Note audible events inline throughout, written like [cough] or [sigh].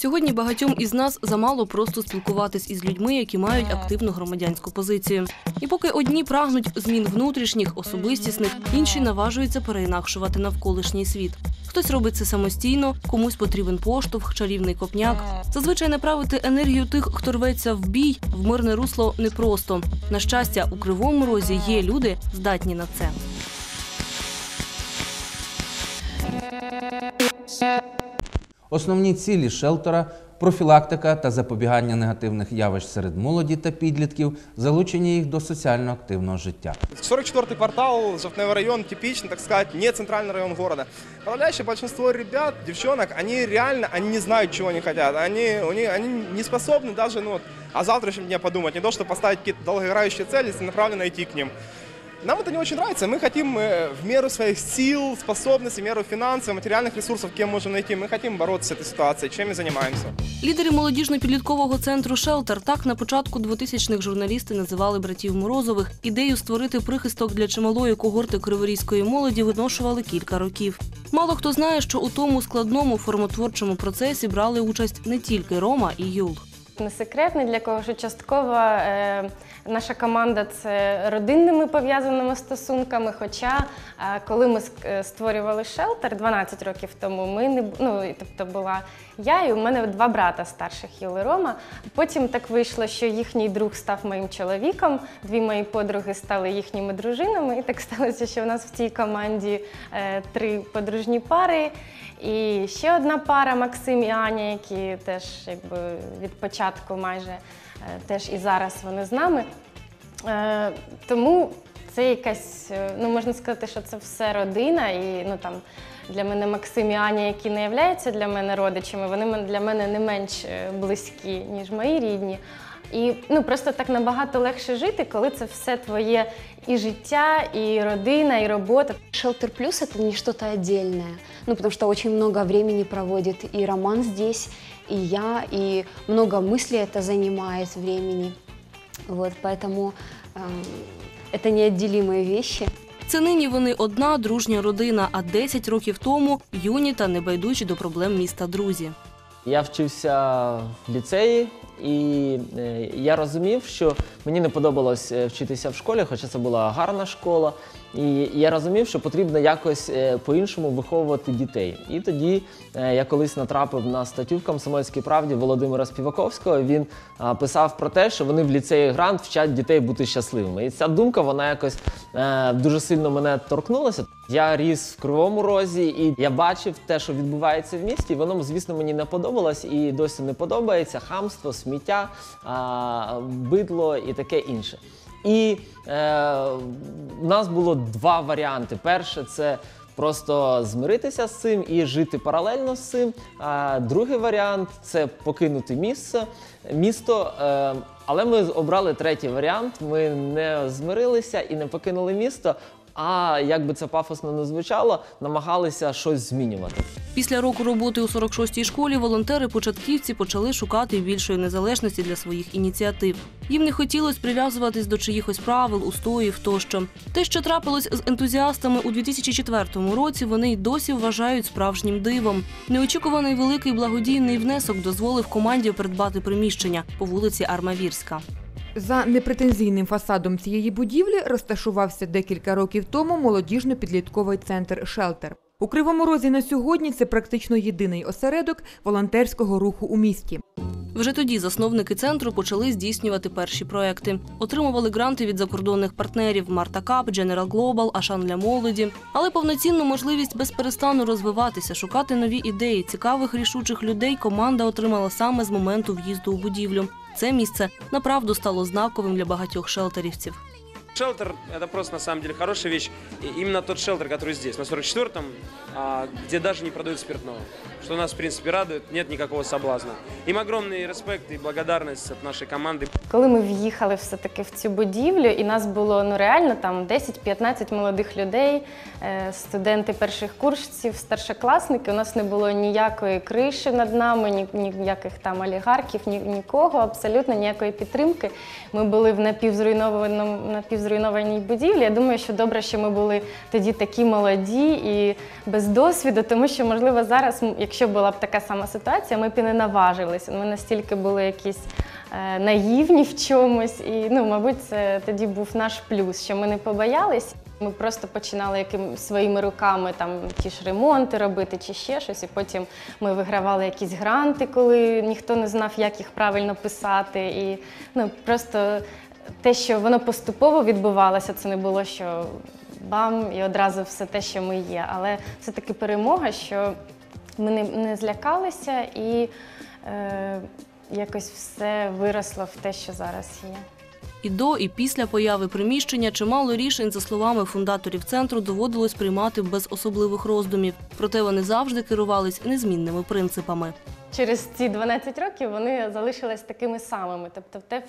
Сьогодні багатьом із нас замало просто спілкуватись із людьми, які мають активну громадянську позицію. І поки одні прагнуть змін внутрішніх, особистісних, інші наважуються переінакшувати навколишній світ. Хтось робить це самостійно, комусь потрібен поштовх, чарівний копняк. Зазвичай направити енергію тих, хто рветься в бій, в мирне русло непросто. На щастя, у кривому розі є люди, здатні на це. Основні цілі шелтера профілактика та запобігання негативних явищ серед молоді та підлітків, залучення їх до соціально активного життя. 44-й квартал, Жовтневый район, типичный, так сказать, не центральный район города. Подавляющее большинство ребят, девчонок, они реально, они не знают, чего они хотят. Они, у них, они не способны даже ну, вот, о завтрашнем дне подумать. Не то, что поставить какие-то долгоиграющие цели, целенаправленно идти к ним. Нам это не очень нравится. Мы хотим э, в меру своих сил, способностей, в меру финансов, материальных ресурсов, кем можем найти. Мы хотим бороться с этой ситуацией, чем и занимаемся. Лідери молодіжно-підліткового центру Шелтер так на початку 2000-х журналісти називали братів Морозових. Ідею створити прихисток для чималої когорти криворізької молоді виношували кілька років. Мало хто знає, що у тому складному формотворчому процесі брали участь не тільки Рома і Юл. Не секрет ні для кого, що частково е, наша команда це родинними пов'язаними стосунками. Хоча, е, коли ми е, створювали шелтер 12 років тому, ми не ну, тобто була я і у мене два брата старших Юли Рома. Потім так вийшло, що їхній друг став моїм чоловіком, дві мої подруги стали їхніми дружинами. І так сталося, що в нас в цій команді е, три подружні пари. І ще одна пара Максим і Аня, які теж якби від початку майже е, теж і зараз вони з нами. Е, Тому це якась, е, ну можна сказати, що це все родина, і ну там для мене Максим і Аня, які не являються для мене родичами, вони для мене не менш близькі, ніж мої рідні. І ну просто так набагато легше жити, коли це все твоє і життя, і родина, і робота. Шелтер Плюс это не что-то отдельное, ну потому что очень много времени проводит и Роман здесь, и я, и много мыслей это занимает времени. Вот, поэтому эм, это неотделимые вещи. Це нині вони одна дружня родина, а 10 років тому юні та небайдужі до проблем міста друзі. Я вчився в ліцеї, і е, я розумів, що мені не подобалось е, вчитися в школі, хоча це була гарна школа. І я розумів, що потрібно якось е, по-іншому виховувати дітей. І тоді я колись натрапив на статтю в Комсомольській правді Володимира Співаковського. Він писав про те, що вони в ліцеї Грант вчать дітей бути щасливими. І ця думка вона якось дуже сильно мене торкнулася. Я ріс в Кривому Розі, і я бачив те, що відбувається в місті. і Воно, звісно, мені не подобалось і досі не подобається. Хамство, сміття, а, бидло і таке інше. І е, у нас було два варіанти. Перше це просто змиритися з цим і жити паралельно з цим. А другий варіант це покинути місце, місто. Е, але ми обрали третій варіант. Ми не змирилися і не покинули місто. А як би це пафосно не звучало, намагалися щось змінювати. Після року роботи у 46-й школі волонтери-початківці почали шукати більшої незалежності для своїх ініціатив. Їм не хотілося прив'язуватись до чиїхось правил, устоїв тощо. Те, що трапилось з ентузіастами у 2004 році, вони й досі вважають справжнім дивом. Неочікуваний великий благодійний внесок дозволив команді придбати приміщення по вулиці Армавірська. За непретензійним фасадом цієї будівлі розташувався декілька років тому молодіжно-підлітковий центр «Шелтер». У Кривому Розі на сьогодні це практично єдиний осередок волонтерського руху у місті. Вже тоді засновники центру почали здійснювати перші проекти. Отримували гранти від закордонних партнерів Марта Кап, General Global, Ашан для молоді. Але повноцінну можливість безперестану розвиватися, шукати нові ідеї, цікавих рішучих людей команда отримала саме з моменту в'їзду у будівлю. Це місце направду стало знаковим для багатьох шелтерівців. Шелтер – это просто, на самом деле, хорошая вещь. И именно тот шелтер, который здесь, на 44-м, а, где даже не продают спиртного. Что нас, в принципе, радует, нет никакого соблазна. Им огромный респект и благодарность от нашей команды. Коли ми в'їхали все-таки в цю будівлю, і нас було ну реально там 10-15 молодих людей, е, студенти перших курсів, старшокласники. У нас не було ніякої криші над нами, ні, ніяких там олігархів, ні, нікого, абсолютно ніякої підтримки. Ми були в напівзруйнованому напівзруйнованій будівлі. Я думаю, що добре, що ми були тоді такі молоді і без досвіду, тому що можливо зараз, якщо була б така сама ситуація, ми б і не наважилися. Ми настільки були якісь е, наївні в чомусь, і ну, мабуть, це тоді був наш плюс, що ми не побоялись. Ми просто починали яким своїми руками там ті ж ремонти робити чи ще щось. І потім ми вигравали якісь гранти, коли ніхто не знав, як їх правильно писати. І ну просто те, що воно поступово відбувалося, це не було що бам, і одразу все те, що ми є. Але це таки перемога, що ми не, не злякалися і е, якось все виросло в те, що зараз є. І до, і після появи приміщення чимало рішень, за словами фундаторів центру, доводилось приймати без особливих роздумів. Проте вони завжди керувались незмінними принципами. Через ці 12 років вони залишились такими самими. Тобто, те,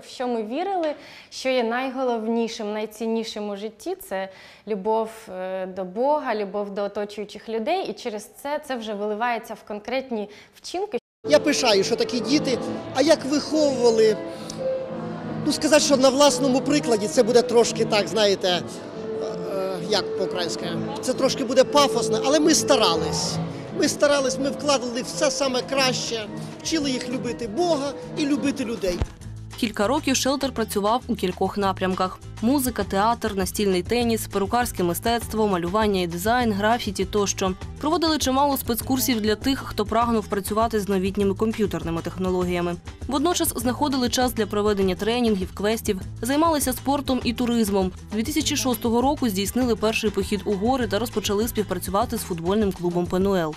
в що, ми вірили, що є найголовнішим, найціннішим у житті, це любов е, до Бога, любов до оточуючих людей. І через це це вже виливається в конкретні вчинки. Я пишаю, що такі діти, а як виховували, ну сказати, що на власному прикладі це буде трошки так, знаєте, е, е, як по-українськи, це трошки буде пафосно, але ми старались. Ми старались, ми вкладали все саме краще, вчили їх любити Бога і любити людей. Кілька років шелтер працював у кількох напрямках: музика, театр, настільний теніс, перукарське мистецтво, малювання і дизайн, графіті тощо. Проводили чимало спецкурсів для тих, хто прагнув працювати з новітніми комп'ютерними технологіями. Водночас знаходили час для проведення тренінгів, квестів, займалися спортом і туризмом. 2006 року здійснили перший похід у гори та розпочали співпрацювати з футбольним клубом Пенуел.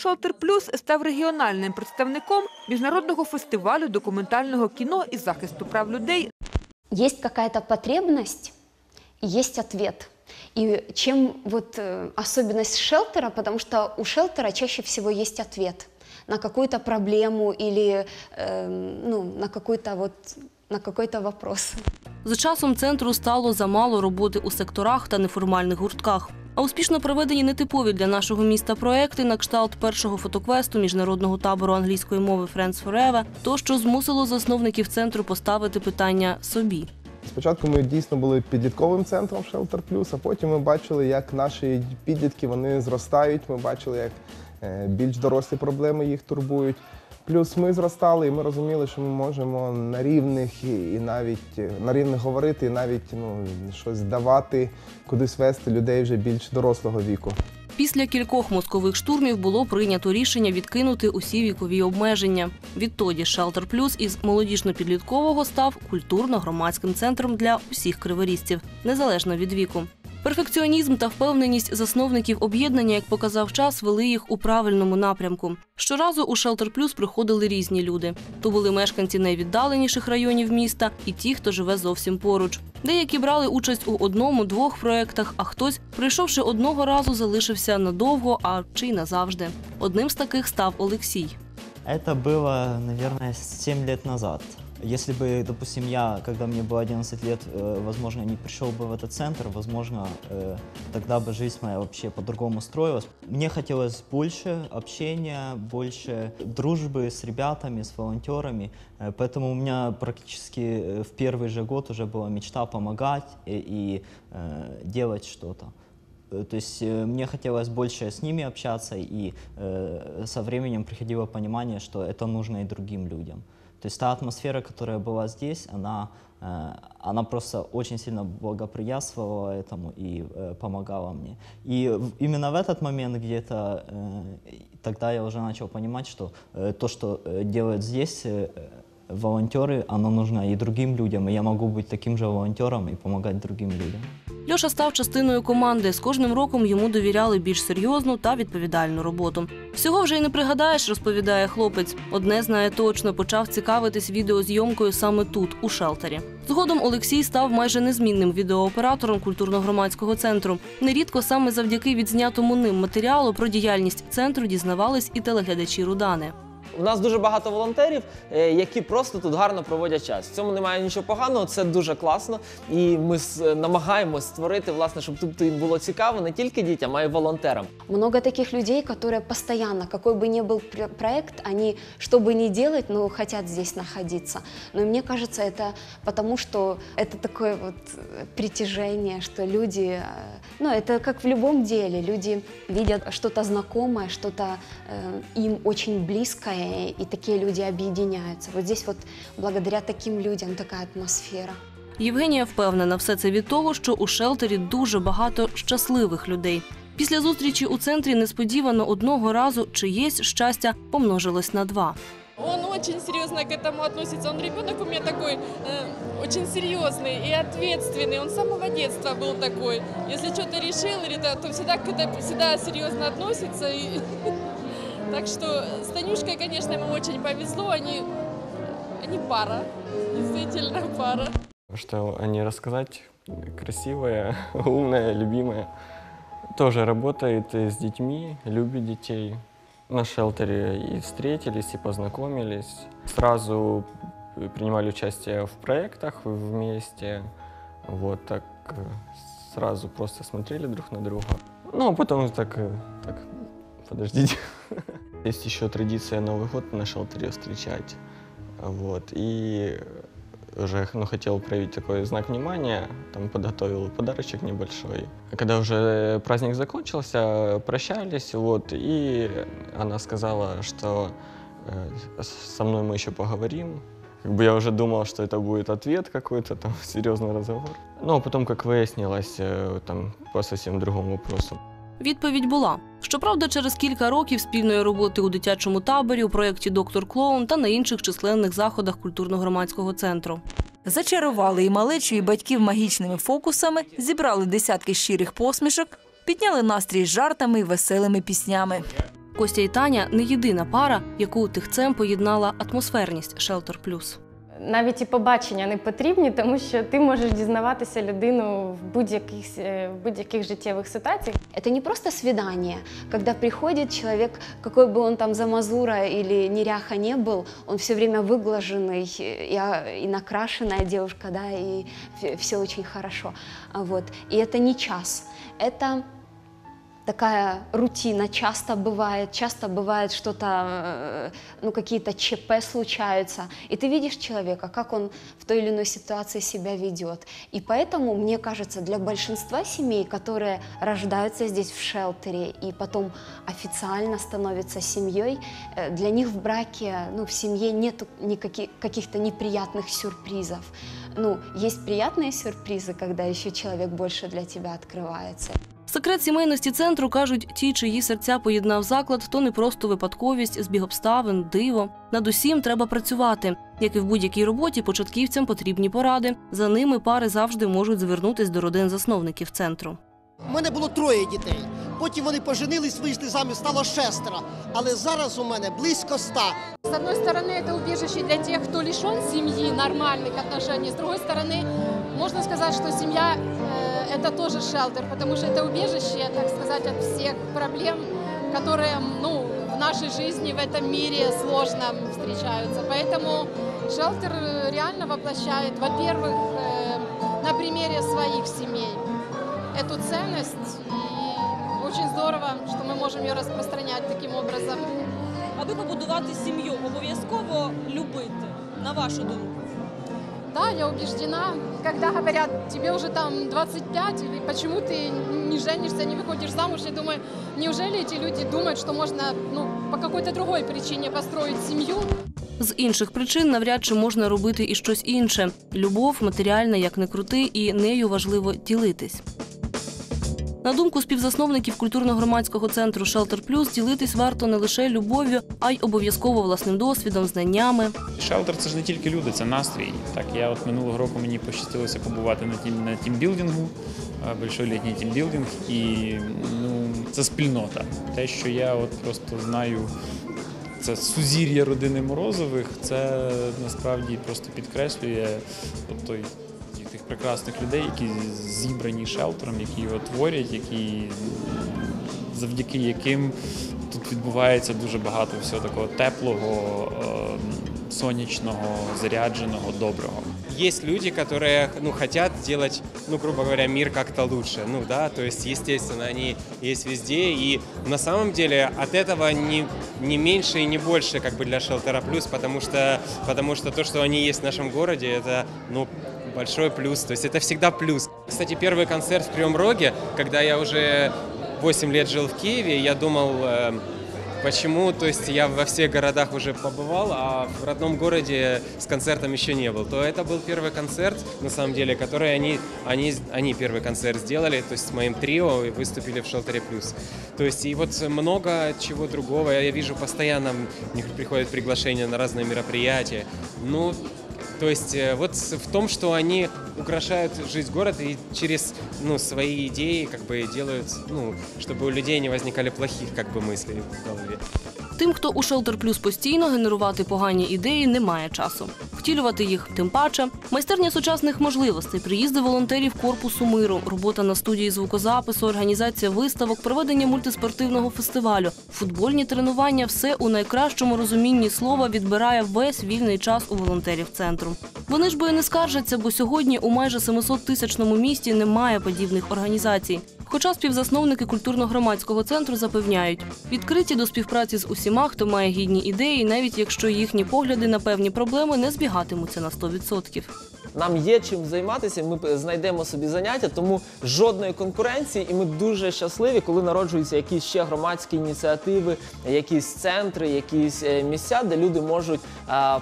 Шелтер Плюс став регіональним представником міжнародного фестивалю документального кіно і захисту прав людей какая-то потребность, и есть ответ. И чем вот э, особенность шелтера, потому что у шелтера чаще всего есть ответ на какую-то проблему или э, ну, на какой-то вот на какой-то вопрос. З часом центру стало замало роботи у секторах та неформальних гуртках. А успішно проведені нетипові для нашого міста проекти на кшталт першого фотоквесту міжнародного табору англійської мови Friends Forever, то що змусило засновників центру поставити питання собі. Спочатку ми дійсно були підлітковим центром Shelter Plus, а потім ми бачили, як наші підлітки вони зростають. Ми бачили, як е, більш дорослі проблеми їх турбують. Плюс ми зростали, і ми розуміли, що ми можемо на рівних і навіть е, на рівних говорити, і навіть ну, щось давати, кудись вести людей вже більш дорослого віку. Після кількох мозкових штурмів було прийнято рішення відкинути усі вікові обмеження. Відтоді Shelter Plus із молодіжно-підліткового став культурно-громадським центром для усіх криворізців, незалежно від віку. Перфекціонізм та впевненість засновників об'єднання, як показав час, вели їх у правильному напрямку. Щоразу у Shelter Plus приходили різні люди. То були мешканці найвіддаленіших районів міста і ті, хто живе зовсім поруч. Деякі брали участь у одному-двох проєктах, а хтось, прийшовши одного разу, залишився надовго, а чи й назавжди. Одним з таких став Олексій. Это было, наверное, 7 лет назад. Если бы, допустим, я, когда мне было 11 лет, э, возможно, не пришел бы в этот центр, возможно, э, тогда бы жизнь моя вообще по-другому строилась. Мне хотелось больше общения, больше дружбы с ребятами, с волонтерами, Э, поэтому у меня практически в первый же год уже была мечта помогать и, и делать что-то. То есть мне хотелось больше с ними общаться, и со временем приходило понимание, что это нужно и другим людям. То есть та атмосфера, которая была здесь, она, э, она просто очень сильно благоприятствовала этому и э, помогала мне. И именно в этот момент где-то э, тогда я уже начал понимать, что то, что делают здесь волонтеры, оно нужно и другим людям, и я могу быть таким же волонтером и помогать другим людям. Льоша став частиною команди. З кожним роком йому довіряли більш серйозну та відповідальну роботу. Всього вже й не пригадаєш, розповідає хлопець. Одне знає точно, почав цікавитись відеозйомкою саме тут, у шелтері. Згодом Олексій став майже незмінним відеооператором культурно-громадського центру. Нерідко саме завдяки відзнятому ним матеріалу про діяльність центру дізнавались і телеглядачі Рудани. У нас дуже багато волонтерів, е, які просто тут гарно проводять час. В цьому немає нічого поганого, це дуже класно. І ми с- намагаємось створити, власне, щоб тут їм було цікаво не тільки дітям, а й волонтерам. Много таких людей, которые постоянно, какой бы ни был пр- проект, они, что бы ни делать, но хотят здесь находиться. Но мне кажется, это потому, что это такое вот э, притяжение, что люди, э, ну, это как в любом деле, люди видят что-то знакомое, что-то э, им очень близкое, и такие люди объединяются. Вот здесь вот благодаря таким людям такая атмосфера. Євгенія впевнена, все це від того, що у шелтері дуже багато щасливих людей. Після зустрічі у центрі несподівано одного разу чиєсь щастя помножилось на два. Он очень серьезно к этому относится. Он ребенок у меня такой э, очень серьезный и ответственный. Он с самого детства был такой. Если что-то решил, или то, то всегда к это всегда серьезно относится. И... [laughs] Так что с Танюшкой, конечно, ему очень повезло. Они, они пара, действительно пара. Что о ней рассказать? Красивая, [laughs] умная, любимая. Тоже работает с детьми, любит детей. На шелтере и встретились, и познакомились. Сразу принимали участие в проектах вместе. Вот так сразу просто смотрели друг на друга. Ну, а потом так, так, подождите. [laughs] [laughs] Есть еще традиция Новый год на шелтере встречать. Вот. И уже ну, хотел проявить такой знак внимания, там подготовил подарочек небольшой. Когда уже праздник закончился, прощались, вот, и она сказала, что э, со мной мы еще поговорим. Как бы я уже думал, что это будет ответ какой-то, там, [laughs] серьезный разговор. Ну, а потом, как выяснилось, э, там, по совсем другому вопросу. Відповідь була. Щоправда, через кілька років спільної роботи у дитячому таборі, у проєкті Доктор Клоун та на інших численних заходах культурно-громадського центру. Зачарували і малечу, і батьків магічними фокусами, зібрали десятки щирих посмішок, підняли настрій жартами і веселими піснями. Костя і Таня не єдина пара, яку тихцем поєднала атмосферність Шелтер Плюс Навіть і побачення не потрібні, тому що ти можеш дізнаватися людину в будь-яких, е, в будь-яких життєвих ситуаціях. Это не просто свидание, когда приходит человек, какой бы он там замазура или неряха не был, он все время выглаженный и, а, и накрашенная девушка, да, и все очень хорошо. А Вот. И это не час, это такая рутина часто бывает, часто бывает что-то, э, ну какие-то ЧП случаются, и ты видишь человека, как он в той или иной ситуации себя ведет. И поэтому, мне кажется, для большинства семей, которые рождаются здесь в шелтере и потом официально становятся семьей, э, для них в браке, ну в семье нет никаких каких-то неприятных сюрпризов. Ну, есть приятные сюрпризы, когда еще человек больше для тебя открывается. Секрет сімейності центру кажуть, ті, чиї серця поєднав заклад, то не просто випадковість, збіг обставин, диво. Над усім треба працювати. Як і в будь-якій роботі, початківцям потрібні поради. За ними пари завжди можуть звернутись до родин засновників центру. У мене було троє дітей. Потім вони поженились, вийшли заміж, стало шестеро. Але зараз у мене близько ста. С одной стороны, это убежище для тех, кто лишен семьи, нормальных отношений. С другой стороны, можно сказать, что семья э, это тоже шелтер, потому что это убежище, так сказать, от всех проблем, которые ну, в нашей жизни, в этом мире сложно встречаются. Поэтому шелтер э, реально воплощает, во-первых, э, на примере своих семей эту ценность. И очень здорово, что мы можем ее распространять таким образом. Аби побудувати сім'ю, обов'язково любити, на вашу думку. Да, я убеждена, когда говорят, тебе уже там 25, или почему ты не женишься, не выходишь замуж, я думаю, неужели эти люди думают, что можно ну, по какой-то другой причине построить семью? З інших причин навряд чи можна робити і щось інше. Любов матеріальна, як не крути, і нею важливо ділитись. На думку співзасновників культурно-громадського центру Шелтер Плюс, ділитись варто не лише любов'ю, а й обов'язково власним досвідом, знаннями. Шелтер це ж не тільки люди, це настрій. Так, я от минулого року мені пощастилося побувати на тім на тімбілдингу, е, большой літній тімбілдинг, і ну це спільнота. Те, що я от просто знаю, це сузір'я родини Морозових, це насправді просто підкреслює той тих прекрасних людей, які зібрані шелтером, які його творять, які завдяки яким тут відбувається дуже багато всього такого теплого, е, сонячного, зарядженого, доброго. Есть люди, которые, ну, хотят делать, ну, грубо говоря, мир как-то лучше, ну, да, то есть, естественно, они есть везде, и на самом деле от этого не, не меньше и не больше, как бы, для Шелтера Плюс, потому что, потому что то, что они есть в нашем городе, это, ну, большой плюс, то есть это всегда плюс. Кстати, первый концерт в Кривом Роге, когда я уже 8 лет жил в Киеве, я думал, э, почему, то есть я во всех городах уже побывал, а в родном городе с концертом еще не был, то это был первый концерт, на самом деле, который они, они, они первый концерт сделали, то есть с моим трио и выступили в Шелтере Плюс. То есть и вот много чего другого, я вижу постоянно, у них приходят приглашения на разные мероприятия, ну, то есть э, вот с- в том, что они украшают жизнь города и через ну, свои идеи как бы делают, ну, чтобы у людей не возникали плохих как бы мыслей в голове. Тим, хто у Shelter Plus постійно генерувати погані ідеї, немає часу. Втілювати їх тим паче. Майстерня сучасних можливостей, приїзди волонтерів корпусу миру, робота на студії звукозапису, організація виставок, проведення мультиспортивного фестивалю, футбольні тренування все у найкращому розумінні слова відбирає весь вільний час у волонтерів центру. Вони ж бо і не скаржаться, бо сьогодні у майже 700-тисячному місті немає подібних організацій. Хоча співзасновники культурно-громадського центру запевняють, відкриті до співпраці з усіма, хто має гідні ідеї, навіть якщо їхні погляди на певні проблеми не збігатимуться на 100%. Нам є чим займатися, ми знайдемо собі заняття, тому жодної конкуренції, і ми дуже щасливі, коли народжуються якісь ще громадські ініціативи, якісь центри, якісь е, місця, де люди можуть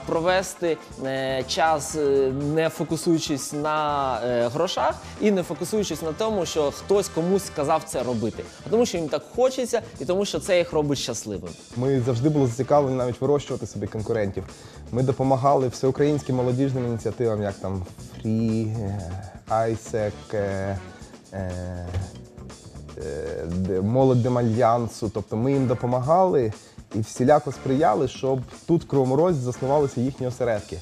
провести е, час, е, не фокусуючись на грошах і не фокусуючись на тому, що хтось комусь сказав це робити, а тому що їм так хочеться, і тому що це їх робить щасливим. Ми завжди були зацікавлені навіть вирощувати собі конкурентів. Ми допомагали всеукраїнським молодіжним ініціативам, як там Фрі, Айсек, е, е, е, Молодь Демальянсу. Тобто ми їм допомагали і всіляко сприяли, щоб тут в Кривому Розі заснувалися їхні осередки.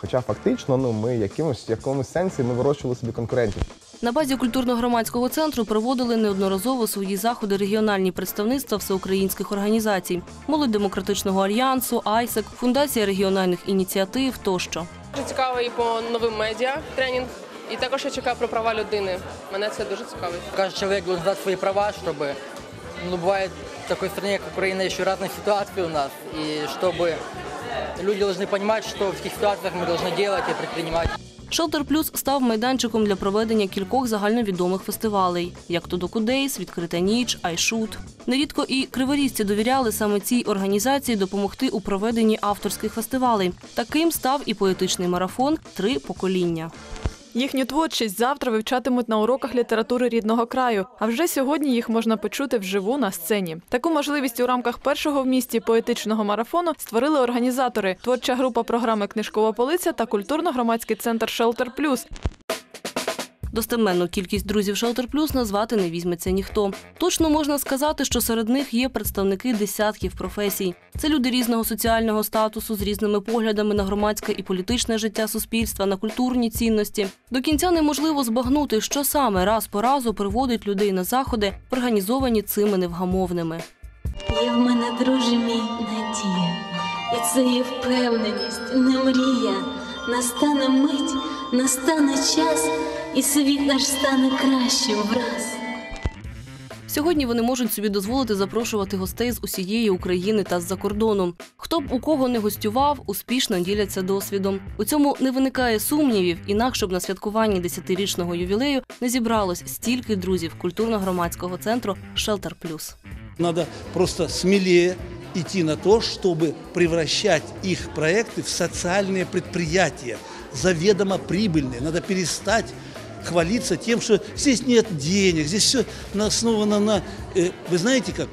Хоча фактично ну, ми якимось, в якомусь сенсі ми вирощували собі конкурентів. На базі культурно-громадського центру проводили неодноразово свої заходи регіональні представництва всеукраїнських організацій, молодь демократичного альянсу, АЙСЕК, фундація регіональних ініціатив тощо. Дуже цікавий по новим медіа тренінг. І також я чекаю про права людини. Мене це дуже цікавить. Каждый человек должен знать свои права, чтобы, ну, бывает в такой стране, как Украина, еще разные ситуации у нас, и чтобы люди должны понимать, что в таких ситуациях мы должны делать и предпринимать. Шелтер Плюс став майданчиком для проведення кількох загальновідомих фестивалей, як то Докудейс, Відкрита ніч, Айшут. Нерідко і криворізці довіряли саме цій організації допомогти у проведенні авторських фестивалей. Таким став і поетичний марафон Три покоління. Їхню творчість завтра вивчатимуть на уроках літератури рідного краю. А вже сьогодні їх можна почути вживу на сцені. Таку можливість у рамках першого в місті поетичного марафону створили організатори, творча група програми Книжкова полиця та культурно-громадський центр Шелтер Плюс. Достеменну кількість друзів Shelter Plus назвати не візьметься ніхто. Точно можна сказати, що серед них є представники десятків професій. Це люди різного соціального статусу з різними поглядами на громадське і політичне життя суспільства, на культурні цінності. До кінця неможливо збагнути, що саме раз по разу приводить людей на заходи, організовані цими невгамовними. Є в мене, друже мій, надія, і це є впевненість, не мрія. Настане мить, настане час, і світ наш стане кращим враз. Сьогодні вони можуть собі дозволити запрошувати гостей з усієї України та з-за кордону. Хто б у кого не гостював, успішно діляться досвідом. У цьому не виникає сумнівів, інакше б на святкуванні десятирічного ювілею не зібралось стільки друзів культурно-громадського центру Shelter Plus. Надо просто смелее идти на то, чтобы превращать их проекты в социальные предприятия, заведомо прибыльные. Надо перестать хвалиться тем, что здесь нет денег, здесь все основано на... э, Вы знаете как?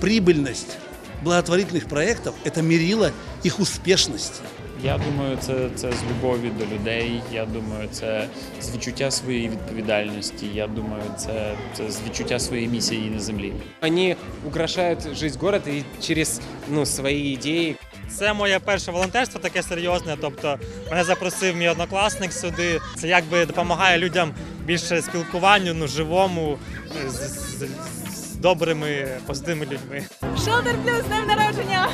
Прибыльность благотворительных проектов – это мерило их успешности. Я думаю, це, це з любові до людей. Я думаю, це з відчуття своєї відповідальності. Я думаю, це, це з відчуття своєї місії на землі. Они украшают жизнь города и через ну, свои идеи Це моє перше волонтерство, таке серйозне. Тобто мене запросив мій однокласник сюди. Це якби допомагає людям більше спілкуванню, ну живому з, з, з добрими, позитивними людьми. Шелтер плюс, з днем народження!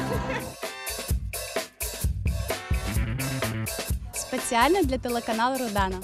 Спеціально для телеканалу Родана.